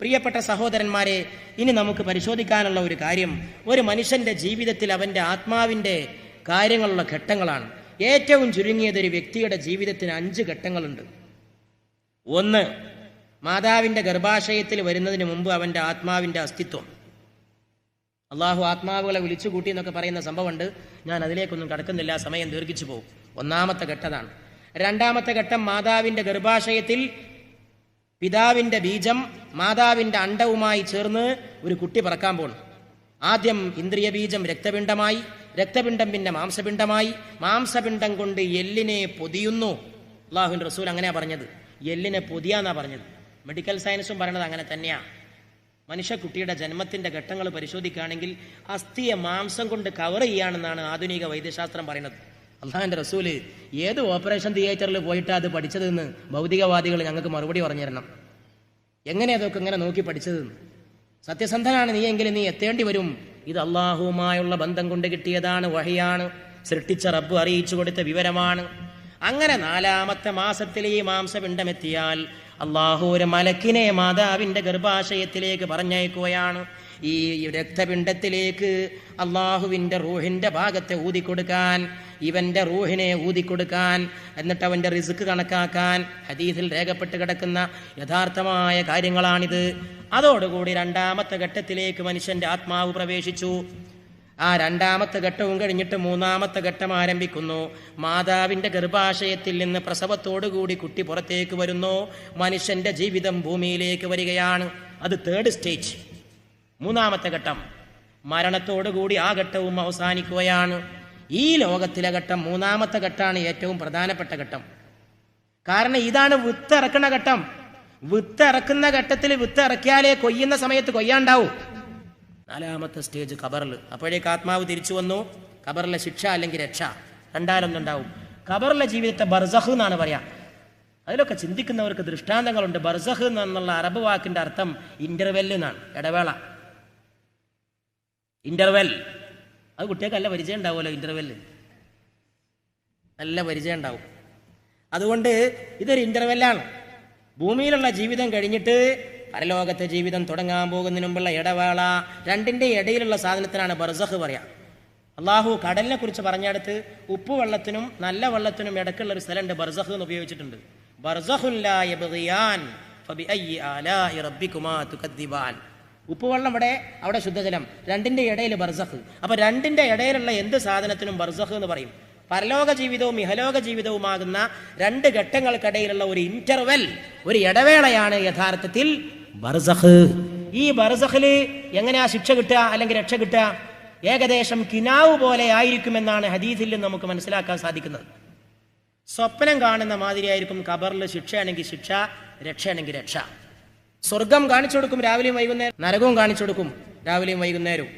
പ്രിയപ്പെട്ട സഹോദരന്മാരെ ഇനി നമുക്ക് പരിശോധിക്കാനുള്ള ഒരു കാര്യം. ഒരു മനുഷ്യന്റെ ജീവിതത്തിൽ അവന്റെ ആത്മാവിന്റെ കാര്യങ്ങളുള്ള ഘട്ടങ്ങളാണ്. ഏറ്റവും ചുരുങ്ങിയത് ഒരു വ്യക്തിയുടെ ജീവിതത്തിന് അഞ്ച് ഘട്ടങ്ങളുണ്ട്. ഒന്ന് മാതാവിന്റെ ഗർഭാശയത്തിൽ വരുന്നതിന് മുമ്പ് അവന്റെ ആത്മാവിന്റെ അസ്തിത്വം. അള്ളാഹു ആത്മാവുകളെ വിളിച്ചു കൂട്ടി എന്നൊക്കെ പറയുന്ന സംഭവമുണ്ട്. ഞാൻ അതിലേക്കൊന്നും കടക്കുന്നില്ല സമയം ദീർഘിച്ചു പോകും. ഒന്നാമത്തെ ഘട്ടതാണ്. രണ്ടാമത്തെ ഘട്ടം മാതാവിന്റെ ഗർഭാശയത്തിൽ പിതാവിന്റെ ബീജം മാതാവിന്റെ അണ്ടവുമായി ചേർന്ന് ഒരു കുട്ടി പറക്കാൻ പോണു. ആദ്യം ഇന്ദ്രിയ ബീജം രക്തപിണ്ഡമായി രക്തപിണ്ഡം പിന്നെ മാംസപിണ്ഡമായി. മാംസപിണ്ഡം കൊണ്ട് എല്ലിനെ പൊതിയുന്നു. അള്ളാഹുൻ റസൂൽ അങ്ങനെയാ പറഞ്ഞത്. എല്ലിനെ പൊതിയാന്നാ പറഞ്ഞത്. മെഡിക്കൽ സയൻസും പറയണത് അങ്ങനെ തന്നെയാണ് മനുഷ്യക്കുട്ടിയുടെ ജന്മത്തിന്റെ ഘട്ടങ്ങൾ പരിശോധിക്കുകയാണെങ്കിൽ അസ്ഥിയെ മാംസം കൊണ്ട് കവർ ചെയ്യാണെന്നാണ് ആധുനിക വൈദ്യശാസ്ത്രം പറയുന്നത്. അള്ളാഹിന്റെ റസൂൽ ഏത് ഓപ്പറേഷൻ തിയേറ്ററിൽ പോയിട്ട് അത് പഠിച്ചതെന്ന് ഭൗതികവാദികൾ ഞങ്ങൾക്ക് മറുപടി പറഞ്ഞു തരണം. എങ്ങനെ അതൊക്കെ ഇങ്ങനെ നോക്കി പഠിച്ചതെന്ന്? സത്യസന്ധനാണ് നീ എങ്കിലും നീ എത്തേണ്ടി വരും. ഇത് അള്ളാഹുവുമായുള്ള ബന്ധം കൊണ്ട് കിട്ടിയതാണ് വഹിയാണ്. സൃഷ്ടിച്ച റബ്ബ് അറിയിച്ചു കൊടുത്ത വിവരമാണ്. അങ്ങനെ നാലാമത്തെ മാസത്തിൽ ഈ മാംസപിണ്ഡമെത്തിയാൽ അള്ളാഹു ഒരു മലക്കിനെ മാതാവിന്റെ ഗർഭാശയത്തിലേക്ക് പറഞ്ഞയക്കുകയാണ്. ഈ രക്തപിണ്ഡത്തിലേക്ക് അള്ളാഹുവിന്റെ റൂഹിന്റെ ഭാഗത്തെ ഊതിക്കൊടുക്കാൻ ഇവന്റെ റൂഹിനെ ഊതിക്കൊടുക്കാൻ എന്നിട്ട് അവന്റെ റിസ്ക് കണക്കാക്കാൻ ഹദീസിൽ രേഖപ്പെട്ട് കിടക്കുന്ന യഥാർത്ഥമായ കാര്യങ്ങളാണിത്. അതോടുകൂടി രണ്ടാമത്തെ ഘട്ടത്തിലേക്ക് മനുഷ്യന്റെ ആത്മാവ് പ്രവേശിച്ചു. ആ രണ്ടാമത്തെ ഘട്ടവും കഴിഞ്ഞിട്ട് മൂന്നാമത്തെ ഘട്ടം ആരംഭിക്കുന്നു. മാതാവിന്റെ ഗർഭാശയത്തിൽ നിന്ന് പ്രസവത്തോടുകൂടി കുട്ടി പുറത്തേക്ക് വരുന്നു. മനുഷ്യന്റെ ജീവിതം ഭൂമിയിലേക്ക് വരികയാണ്. അത് തേർഡ് സ്റ്റേജ് മൂന്നാമത്തെ ഘട്ടം. മരണത്തോടുകൂടി ആ ഘട്ടവും അവസാനിക്കുകയാണ്. ഈ ലോകത്തിലെ ഘട്ടം മൂന്നാമത്തെ ഘട്ടമാണ് ഏറ്റവും പ്രധാനപ്പെട്ട ഘട്ടം. കാരണം ഇതാണ് വിത്ത് ഇറക്കുന്ന ഘട്ടം. വിത്ത് ഇറക്കുന്ന ഘട്ടത്തിൽ വിത്ത് ഇറക്കിയാലേ കൊയ്യുന്ന സമയത്ത് കൊയ്യാണ്ടാവും. നാലാമത്തെ സ്റ്റേജ് കബറിൽ അപ്പോഴേക്ക് ആത്മാവ് തിരിച്ചു വന്നു. കബറിലെ ശിക്ഷ അല്ലെങ്കിൽ രക്ഷ രണ്ടാലൊന്നുണ്ടാവും കബറിലെ ജീവിതത്തെ ബർസഹ് എന്നാണ് പറയാ. അതിലൊക്കെ ചിന്തിക്കുന്നവർക്ക് ദൃഷ്ടാന്തങ്ങളുണ്ട്. ബർസഹ് എന്നുള്ള അറബ് വാക്കിന്റെ അർത്ഥം ഇന്റർവെൽ എന്നാണ്. ഇടവേള. ഇന്റർവെൽ അത് കുട്ടികൾക്ക് നല്ല പരിചയം ഉണ്ടാവുമല്ലോ ഇന്റർവെല്ല് നല്ല പരിചയം ഉണ്ടാവും. അതുകൊണ്ട് ഇതൊരു ഇന്റർവെല്ലാണ് ഭൂമിയിലുള്ള ജീവിതം കഴിഞ്ഞിട്ട് പരലോകത്തെ ജീവിതം തുടങ്ങാൻ പോകുന്നതിന് മുമ്പുള്ള ഇടവേള രണ്ടിന്റെ ഇടയിലുള്ള സാധനത്തിനാണ് ബർസഹ് പറയാ. അള്ളാഹു കടലിനെ കുറിച്ച് പറഞ്ഞെടുത്ത് ഉപ്പ് വെള്ളത്തിനും നല്ല വെള്ളത്തിനും ഇടക്കുള്ള ഒരു സ്ഥലമുണ്ട് ബർസഹ് എന്ന് ഉപയോഗിച്ചിട്ടുണ്ട്. ബർസഹുൻ ഉപ്പുവെള്ളം ഇവിടെ അവിടെ ശുദ്ധജലം. രണ്ടിന്റെ ഇടയിൽ ബർസഖ്. അപ്പൊ രണ്ടിന്റെ ഇടയിലുള്ള എന്ത് സാധനത്തിനും ബർസഖ് എന്ന് പറയും. പരലോക ജീവിതവും ഇഹലോക ജീവിതവുമാകുന്ന രണ്ട് ഘട്ടങ്ങൾക്കിടയിലുള്ള ഒരു ഇന്റർവെൽ ഒരു ഇടവേളയാണ് യഥാർത്ഥത്തിൽ ബർസഖ്. ഈ ബർസഖിൽ എങ്ങനെയാ ശിക്ഷ കിട്ടുക അല്ലെങ്കിൽ രക്ഷ കിട്ടുക? ഏകദേശം കിനാവ് പോലെ ആയിരിക്കുമെന്നാണ് ഹദീസിൽ നമുക്ക് മനസ്സിലാക്കാൻ സാധിക്കുന്നത്. സ്വപ്നം കാണുന്ന മാതിരിയായിരിക്കും ഖബറിൽ ശിക്ഷയാണെങ്കിൽ ശിക്ഷ രക്ഷയാണെങ്കിൽ രക്ഷ. സ്വർഗം കാണിച്ചു കൊടുക്കും രാവിലെയും വൈകുന്നേരം. നരകവും കാണിച്ചു കൊടുക്കും രാവിലെയും വൈകുന്നേരവും.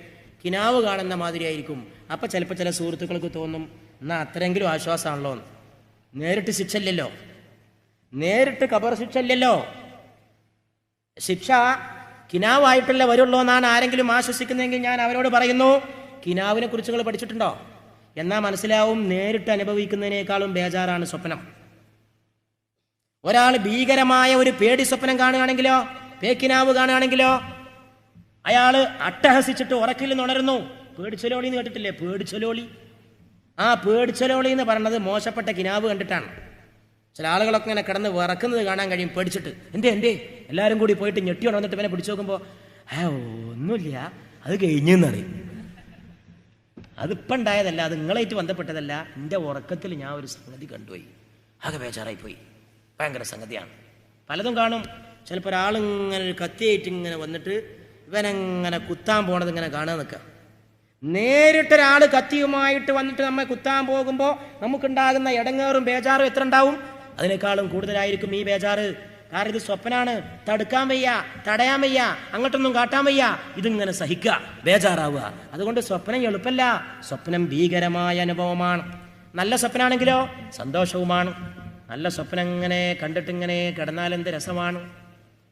കിനാവ് കാണുന്ന മാതിരിയായിരിക്കും. അപ്പൊ ചിലപ്പോൾ ചില സുഹൃത്തുക്കൾക്ക് തോന്നും എന്നാ അത്രയെങ്കിലും ആശ്വാസമാണല്ലോ നേരിട്ട് ശിക്ഷ ഇല്ലല്ലോ നേരിട്ട് കബർ ശിക്ഷ ഇല്ലല്ലോ ശിക്ഷ കിനാവായിട്ടല്ലേ വരുള്ളൂ എന്നാണ് ആരെങ്കിലും ആശ്വസിക്കുന്നതെങ്കിൽ ഞാൻ അവരോട് പറയുന്നു കിനാവിനെ കുറിച്ച് നിങ്ങൾ പഠിച്ചിട്ടുണ്ടോ? എന്നാ മനസ്സിലാവും നേരിട്ട് അനുഭവിക്കുന്നതിനേക്കാളും ബേജാറാണ് സ്വപ്നം. ഒരാൾ ഭീകരമായ ഒരു പേടി സ്വപ്നം കാണുകയാണെങ്കിലോ പേക്കിനാവ് കാണുകയാണെങ്കിലോ അയാൾ അട്ടഹസിച്ചിട്ട് ഉറക്കിൽ നിന്ന് ഉണരുന്നു പേടിച്ചലോളി എന്ന് കേട്ടിട്ടില്ലേ? പേടിച്ചലോളി. ആ പേടിച്ചലോളി എന്ന് പറയുന്നത് മോശപ്പെട്ട കിനാവ് കണ്ടിട്ടാണ്. ചില ആളുകളൊക്കെ ഇങ്ങനെ കിടന്ന് വിറക്കുന്നത് കാണാൻ കഴിയും പേടിച്ചിട്ട്. എന്തേ എന്തേ? എല്ലാവരും കൂടി പോയിട്ട് ഞെട്ടി വന്നിട്ട് ഇവനെ പിടിച്ചു നോക്കുമ്പോൾ ഏ ഒന്നുമില്ല. അത് കഴിഞ്ഞെന്നറിയും അതിപ്പം ഉണ്ടായതല്ല അത് നിങ്ങളായിട്ട് ബന്ധപ്പെട്ടതല്ല. എന്റെ ഉറക്കത്തിൽ ഞാൻ ഒരു സംഗതി കണ്ടുപോയി. ആകെ ബേജാറായി പോയി ഭയങ്കര സംഗതിയാണ്. പലതും കാണും. ചിലപ്പോൾ ഒരാളിങ്ങനെ ഒരു കത്തിയായിട്ട് ഇങ്ങനെ വന്നിട്ട് ഇവനങ്ങനെ കുത്താൻ പോണത് ഇങ്ങനെ കാണാൻ നിൽക്കുക. നേരിട്ടൊരാൾ കത്തിയുമായിട്ട് വന്നിട്ട് നമ്മെ കുത്താൻ പോകുമ്പോൾ നമുക്കുണ്ടാകുന്ന ഇടങ്ങേറും ബേജാറും എത്ര ഉണ്ടാവും? അതിനേക്കാളും കൂടുതലായിരിക്കും ഈ ബേജാറ്. കാരണം ഇത് സ്വപ്നാണ്. തടുക്കാൻ വയ്യ തടയാൻ വയ്യ അങ്ങോട്ടൊന്നും കാട്ടാൻ വയ്യ. ഇതിങ്ങനെ സഹിക്കുക ബേജാറാവുക. അതുകൊണ്ട് സ്വപ്നം എളുപ്പമല്ല സ്വപ്നം ഭീകരമായ അനുഭവമാണ്. നല്ല സ്വപ്നാണെങ്കിലോ സന്തോഷവുമാണ്. നല്ല സ്വപ്നം ഇങ്ങനെ കണ്ടിട്ടിങ്ങനെ കിടന്നാൽ എന്ത് രസമാണ്?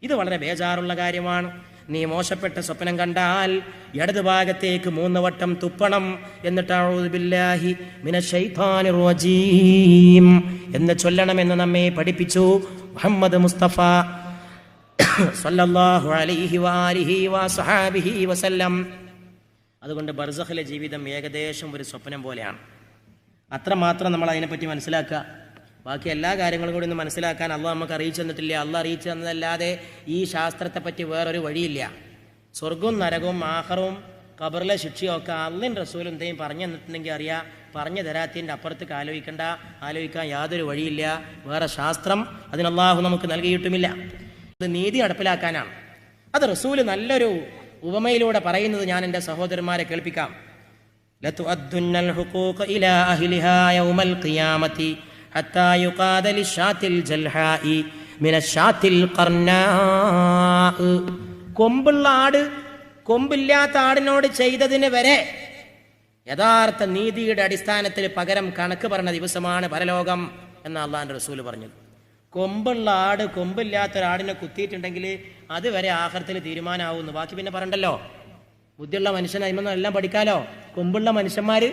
ഇത് വളരെ ബേജാറുള്ള കാര്യമാണ്. നീ മോശപ്പെട്ട സ്വപ്നം കണ്ടാൽ ഇടത് ഭാഗത്തേക്ക് മൂന്ന് വട്ടം തുപ്പണം എന്നിട്ടാണ് എന്ന് ചൊല്ലണം എന്ന് നമ്മെ പഠിപ്പിച്ചു മുഹമ്മദ് മുസ്തഫ അലൈഹി സഹാബിഹി വസല്ലം. അതുകൊണ്ട് ബർസഖിലെ ജീവിതം ഏകദേശം ഒരു സ്വപ്നം പോലെയാണ്. അത്രമാത്രം നമ്മൾ അതിനെപ്പറ്റി മനസ്സിലാക്കുക. ബാക്കി എല്ലാ കാര്യങ്ങളും കൂടി ഒന്ന് മനസ്സിലാക്കാൻ അള്ളാഹ് നമുക്ക് അറിയിച്ചു തന്നിട്ടില്ല. അള്ളാഹ് അറിയിച്ചു തന്നതല്ലാതെ ഈ ശാസ്ത്രത്തെ പറ്റി വേറൊരു വഴിയില്ല. സ്വർഗവും നരകവും ആഹാരവും ഖബറിലെ ഒക്കെ അള്ളിൻ റസൂൽ എന്തെങ്കിലും പറഞ്ഞു തന്നിട്ടുണ്ടെങ്കിൽ അറിയാം പറഞ്ഞു തരാത്തിന്റെ അപ്പുറത്തേക്ക് ആലോചിക്കണ്ട. ആലോചിക്കാൻ യാതൊരു വഴിയില്ല. വേറെ ശാസ്ത്രം അതിനല്ലാഹു നമുക്ക് നൽകിയിട്ടുമില്ല. അത് നീതി നടപ്പിലാക്കാനാണ്. അത് റസൂൽ നല്ലൊരു ഉപമയിലൂടെ പറയുന്നത് ഞാൻ എന്റെ സഹോദരന്മാരെ കേൾപ്പിക്കാം. ലത്തു അദ്ദുന്നൽ ഇലാ അഹ്ലിഹാ യൗമൽ ഖിയാമത്തി. حتى يقاد للشاة الجلحاء من الشاة القرناء കൊമ്പുള്ള ആട് കൊമ്പില്ലാത്ത ആടിനോട് ചെയ്തതിന് വരെ യഥാർത്ഥ നീതിയുടെ അടിസ്ഥാനത്തിൽ പകരം കണക്ക് പറഞ്ഞ ദിവസമാണ് പരലോകം എന്ന് അള്ളാഹാന്റെ റസൂല് പറഞ്ഞത് കൊമ്പുള്ള ആട് കൊമ്പില്ലാത്ത ഒരാടിനെ കുത്തിയിട്ടുണ്ടെങ്കിൽ അതുവരെ ആഹാരത്തിൽ തീരുമാനമാവുന്നു ബാക്കി പിന്നെ പറയണ്ടല്ലോ ബുദ്ധിയുള്ള മനുഷ്യൻ അതിമൊന്നും എല്ലാം പഠിക്കാലോ കൊമ്പുള്ള മനുഷ്യന്മാര്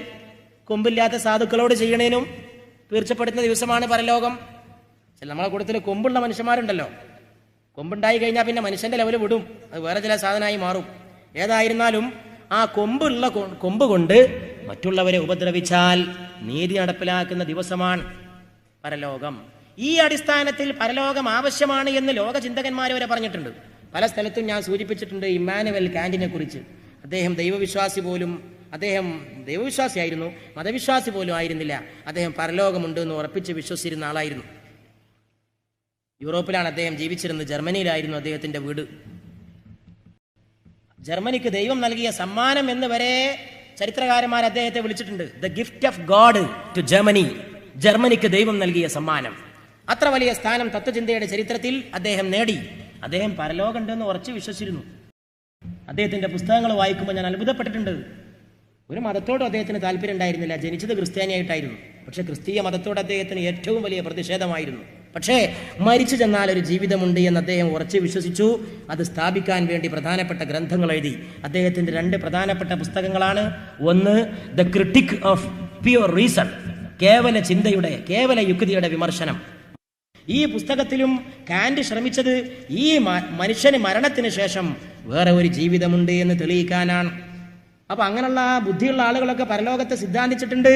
കൊമ്പില്ലാത്ത സാധുക്കളോട് ചെയ്യണേനും തീർച്ചപ്പെടുത്തുന്ന ദിവസമാണ് പരലോകം. ചില നമ്മളെ കൂട്ടത്തിൽ കൊമ്പുള്ള മനുഷ്യന്മാരുണ്ടല്ലോ. കൊമ്പുണ്ടായി കഴിഞ്ഞാൽ പിന്നെ മനുഷ്യന്റെ ലെവൽ വിടും. അത് വേറെ ചില സാധനമായി മാറും. ഏതായിരുന്നാലും ആ കൊമ്പുള്ള കൊമ്പ് കൊണ്ട് മറ്റുള്ളവരെ ഉപദ്രവിച്ചാൽ നീതി നടപ്പിലാക്കുന്ന ദിവസമാണ് പരലോകം. ഈ അടിസ്ഥാനത്തിൽ പരലോകം ആവശ്യമാണ് എന്ന് ലോക ചിന്തകന്മാർ വരെ പറഞ്ഞിട്ടുണ്ട്. പല സ്ഥലത്തും ഞാൻ സൂചിപ്പിച്ചിട്ടുണ്ട് ഇമ്മാനുവൽ കാന്റിനെ കുറിച്ച് അദ്ദേഹം ദൈവവിശ്വാസി പോലും അദ്ദേഹം ദൈവവിശ്വാസിയായിരുന്നു മതവിശ്വാസി പോലും ആയിരുന്നില്ല. അദ്ദേഹം പരലോകമുണ്ട് എന്ന് ഉറപ്പിച്ച് വിശ്വസിച്ചിരുന്ന ആളായിരുന്നു. യൂറോപ്പിലാണ് അദ്ദേഹം ജീവിച്ചിരുന്നത് ജർമ്മനിയിലായിരുന്നു അദ്ദേഹത്തിന്റെ വീട്. ജർമ്മനിക്ക് ദൈവം നൽകിയ സമ്മാനം എന്ന് വരെ ചരിത്രകാരന്മാർ അദ്ദേഹത്തെ വിളിച്ചിട്ടുണ്ട്. The gift of God to Germany ജർമ്മനിക്ക് ദൈവം നൽകിയ സമ്മാനം. അത്ര വലിയ സ്ഥാനം തത്വചിന്തയുടെ ചരിത്രത്തിൽ അദ്ദേഹം നേടി. അദ്ദേഹം പരലോകമുണ്ടെന്ന് ഉറച്ചു വിശ്വസിച്ചിരുന്നു. അദ്ദേഹത്തിന്റെ പുസ്തകങ്ങൾ വായിക്കുമ്പോൾ ഞാൻ അത്ഭുതപ്പെട്ടിട്ടുണ്ട്. ഒരു മതത്തോടും അദ്ദേഹത്തിന് താല്പര്യം ഉണ്ടായിരുന്നില്ല. ജനിച്ചത് ക്രിസ്ത്യാനിയായിട്ടായിരുന്നു. പക്ഷെ ക്രിസ്തീയ മതത്തോട് അദ്ദേഹത്തിന് ഏറ്റവും വലിയ പ്രതിഷേധമായിരുന്നു. പക്ഷേ മരിച്ചു ചെന്നാൽ ഒരു ജീവിതമുണ്ട് എന്ന് അദ്ദേഹം ഉറച്ചു വിശ്വസിച്ചു. അത് സ്ഥാപിക്കാൻ വേണ്ടി പ്രധാനപ്പെട്ട ഗ്രന്ഥങ്ങൾ എഴുതി. അദ്ദേഹത്തിന്റെ രണ്ട് പ്രധാനപ്പെട്ട പുസ്തകങ്ങളാണ്. ഒന്ന് the critique of pure reason കേവല ചിന്തയുടെ കേവല യുക്തിയുടെ വിമർശനം. ഈ പുസ്തകത്തിലും കാൻഡ് ശ്രമിച്ചത് ഈ മനുഷ്യന് മരണത്തിന് ശേഷം വേറെ ഒരു ജീവിതമുണ്ട് എന്ന് തെളിയിക്കാനാണ്. അപ്പൊ അങ്ങനെയുള്ള ബുദ്ധിയുള്ള ആളുകളൊക്കെ പരലോകത്തെ സിദ്ധാന്തിച്ചിട്ടുണ്ട്.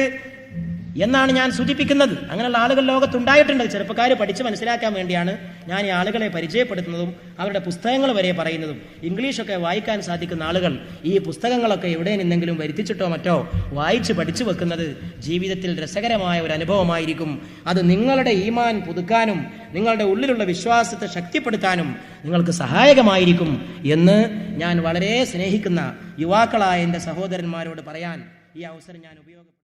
എന്നാണ് ഞാൻ സൂചിപ്പിക്കുന്നത്. അങ്ങനെയുള്ള ആളുകൾ ലോകത്തുണ്ടായിട്ടുണ്ട്. ചെറുപ്പക്കാർ പഠിച്ച് മനസ്സിലാക്കാൻ വേണ്ടിയാണ് ഞാൻ ഈ ആളുകളെ പരിചയപ്പെടുത്തുന്നതും അവരുടെ പുസ്തകങ്ങൾ വരെ പറയുന്നതും. ഇംഗ്ലീഷൊക്കെ വായിക്കാൻ സാധിക്കുന്ന ആളുകൾ ഈ പുസ്തകങ്ങളൊക്കെ എവിടെ നിന്നെങ്കിലും വരുത്തിച്ചിട്ടോ മറ്റോ വായിച്ച് പഠിച്ചു വെക്കുന്നത് ജീവിതത്തിൽ രസകരമായ ഒരു അനുഭവമായിരിക്കും. അത് നിങ്ങളുടെ ഈമാൻ പുതുക്കാനും നിങ്ങളുടെ ഉള്ളിലുള്ള വിശ്വാസത്തെ ശക്തിപ്പെടുത്താനും നിങ്ങൾക്ക് സഹായകമായിരിക്കും എന്ന് ഞാൻ വളരെ സ്നേഹിക്കുന്ന യുവാക്കളായ എന്റെ സഹോദരന്മാരോട് പറയാൻ ഈ അവസരം ഞാൻ ഉപയോഗപ്പെടുത്തുന്നു.